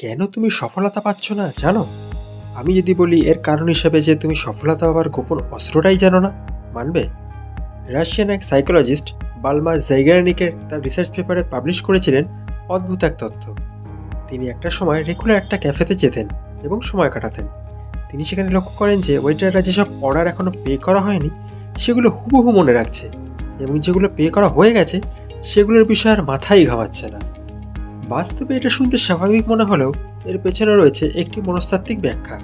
কেন তুমি সফলতা পাচ্ছ না, জানো? আমি যদি বলি, এর কারণ হিসেবে যে তুমি সফলতা পাওয়ার গোপন অস্ত্রটাই জানো না, মানবে? রাশিয়ান এক সাইকোলজিস্ট, বালমা জাইগারানিকের তার রিসার্চ পেপারে পাবলিশ করেছিলেন অদ্ভুত এক তথ্য। তিনি একটা সময় রেগুলার একটা ক্যাফেতে যেতেন এবং সময় কাটাতেন। তিনি সেখানে লক্ষ্য করেন যে ওয়েটাররা যেসব অর্ডার এখনও পে করা হয়নি, সেগুলো হুবহু মনে রাখছে এবং যেগুলো পে করা হয়ে গেছে, সেগুলোর বিষয়ে আর মাথাই ঘামাচ্ছে না। বাস্তবে এটা শুনতে স্বাভাবিক মনে হলেও এর পেছনে রয়েছে একটি মনস্তাত্ত্বিক ব্যাখ্যা।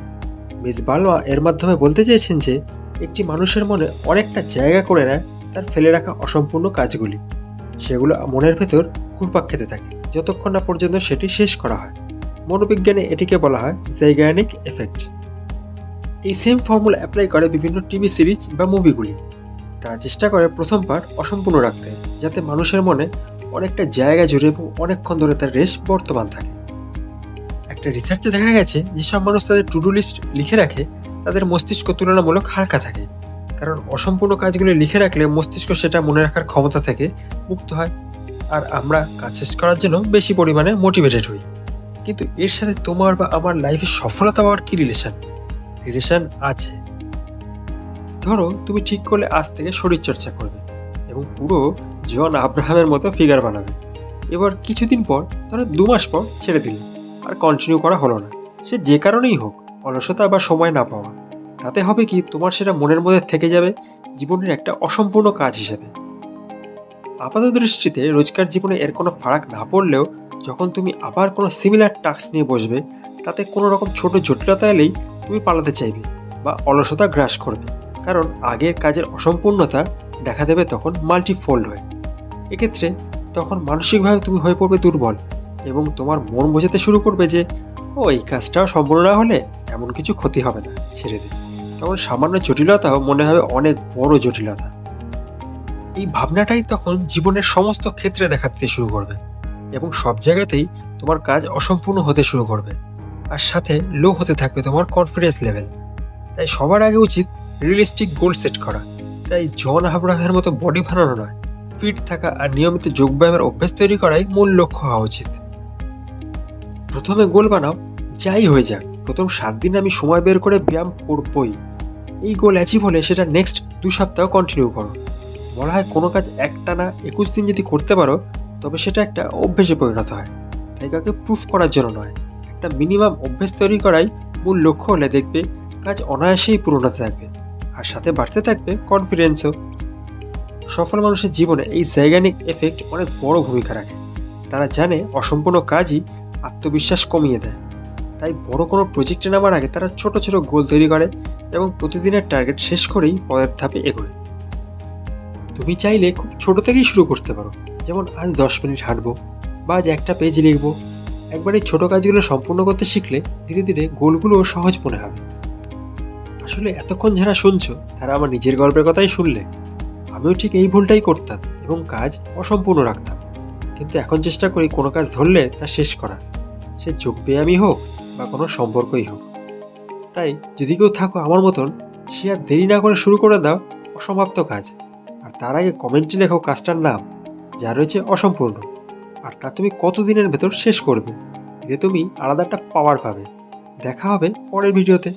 মিস বালওয়া এর মাধ্যমে বলতে চেয়েছেন যে, একটি মানুষের মনে অনেকটা জায়গা করে নেয় তার ফেলে রাখা অসম্পূর্ণ কাজগুলি। সেগুলো মনের ভেতর ঘুরপাক খেতে থাকে, যতক্ষণ না পর্যন্ত সেটি শেষ করা হয়। মনোবিজ্ঞানে এটিকে বলা হয় জাইগানিক এফেক্ট। এই সেম ফর্মুলা অ্যাপ্লাই করে বিভিন্ন টিভি সিরিজ বা মুভিগুলি। তারা চেষ্টা করে প্রথম পার্ট অসম্পূর্ণ রাখতে, যাতে মানুষের মনে অনেকটা জায়গা জুড়ে এবং অনেকক্ষণ ধরে তার রেস বর্তমান থাকে। একটা রিসার্চে দেখা গেছে যেসব মানুষ তাদের টুডু লিস্ট লিখে রাখে, তাদের মস্তিষ্ক তুলনামূলক হালকা থাকে। কারণ অসম্পূর্ণ কাজগুলি লিখে রাখলে মস্তিষ্ক সেটা মনে রাখার ক্ষমতা থেকে মুক্ত হয়। আর আমরা কাজ শেষ করার জন্য বেশি পরিমাণে মোটিভেটেড হই। কিন্তু এর সাথে তোমার বা আমার লাইফে সফলতা পাওয়ার কি রিলেশন রিলেশন আছে। ধরো, তুমি ঠিক করলে আজ থেকে শরীরচর্চা করবে এবং পুরো জন আব্রাহামের মতো ফিগার বানাবে। এবার কিছুদিন পর ধরো দু মাস পর ছেড়ে দিলে, আর কন্টিনিউ করা হলো না। সে যে কারণেই হোক, অলসতা বা সময় না পাওয়া। তাতে হবে কি, তোমার সেটা মনের মধ্যে থেকে যাবে, জীবনের একটা অসম্পূর্ণ কাজ হিসেবে। আপাত দৃষ্টিতে রোজকার জীবনে এর কোনো ফারাক না পড়লেও, যখন তুমি আবার কোনো সিমিলার টাস্ক নিয়ে বসবে, তাতে কোনো রকম ছোট জটিলতা এলেই তুমি পালাতে চাইবে বা অলসতা গ্রাস করবে। কারণ আগের কাজের অসম্পূর্ণতা দেখা দেবে তখন মাল্টিফোল্ড হয়ে। এক্ষেত্রে তখন মানসিকভাবে তুমি হয়ে পড়বে দুর্বল এবং তোমার মন বোঝাতে শুরু করবে যে, ও, এই কাজটাও সম্পূর্ণ না হলে এমন কিছু ক্ষতি হবে না, ছেড়ে দে। তখন সামান্য জটিলতাও মনে হবে অনেক বড় জটিলতা। এই ভাবনাটাই তখন জীবনের সমস্ত ক্ষেত্রে দেখা দিতে শুরু করবে এবং সব জায়গাতেই তোমার কাজ অসম্পূর্ণ হতে শুরু করবে আর সাথে লো হতে থাকবে তোমার কনফিডেন্স লেভেল তাই সবার আগে উচিত রিয়েলিস্টিক গোল সেট করা। তাই জন হাবরাহের মতো বডি বানানো নয় ফিট থাকা আর নিয়মিত যোগব্যায়ামের অভ্যাস তৈরি করাই মূল লক্ষ্য হওয়া উচিত। প্রথমে গোল বানাও, যাই হয়ে যাক। প্রথম সাত দিন আমি সময় বের করে ব্যায়াম করবই। এই গোল অ্যাচিভ হলে সেটা নেক্সট দু সপ্তাহ কন্টিনিউ করো। বলা হয় কোনো কাজ একটা না একুশ দিন যদি করতে পারো, তবে সেটা একটা অভ্যেসে পরিণত হয়। তাই কাউকে প্রুফ করার জন্য নয়। একটা মিনিমাম অভ্যেস তৈরি করাই মূল লক্ষ্য হলে দেখবে কাজ অনায়াসেই পূরণ হতে থাকবে। আর সাথে বাড়তে থাকবে কনফিডেন্সও সফল মানুষের জীবনে এই জায়গানিক এফেক্ট অনেক বড় ভূমিকা রাখে। তারা জানে অসম্পূর্ণ কাজই আত্মবিশ্বাস কমিয়ে দেয়। তাই বড় কোনো প্রজেক্টে নামার আগে তারা ছোট ছোট গোল তৈরি করে এবং প্রতিদিনের টার্গেট শেষ করেই পরের ধাপে এগোয়। তুমি চাইলে খুব ছোট থেকেই শুরু করতে পারো। যেমন আজ দশ মিনিট হাঁটবো বা আজ একটা পেজ লিখব। একবার এই ছোটো কাজগুলো সম্পূর্ণ করতে শিখলে ধীরে ধীরে গোলগুলোও সহজ মনে হবে। আসলে এতক্ষণ যারা শুনছো, তারা আমার নিজের গল্পের কথাই শুনলে। আমিও ঠিক এই ভুলটাই করতাম এবং কাজ অসম্পূর্ণ রাখতাম। কিন্তু এখন চেষ্টা করি কোনো কাজ ধরলে তা শেষ করা সে যোগব্যায়ামই হোক বা কোনো সম্পর্কই হোক। তাই যদি কেউ থাকো আমার মতন, সে আর দেরি না করে শুরু করে দাও অসমাপ্ত কাজ। আর তার আগে কমেন্টে লেখো কাজটার নাম, যা রয়েছে অসম্পূর্ণ। আর তা তুমি কতদিনের ভেতর শেষ করবে, এতে তুমি আলাদা একটা পাওয়ার পাবে। দেখা হবে পরের ভিডিওতে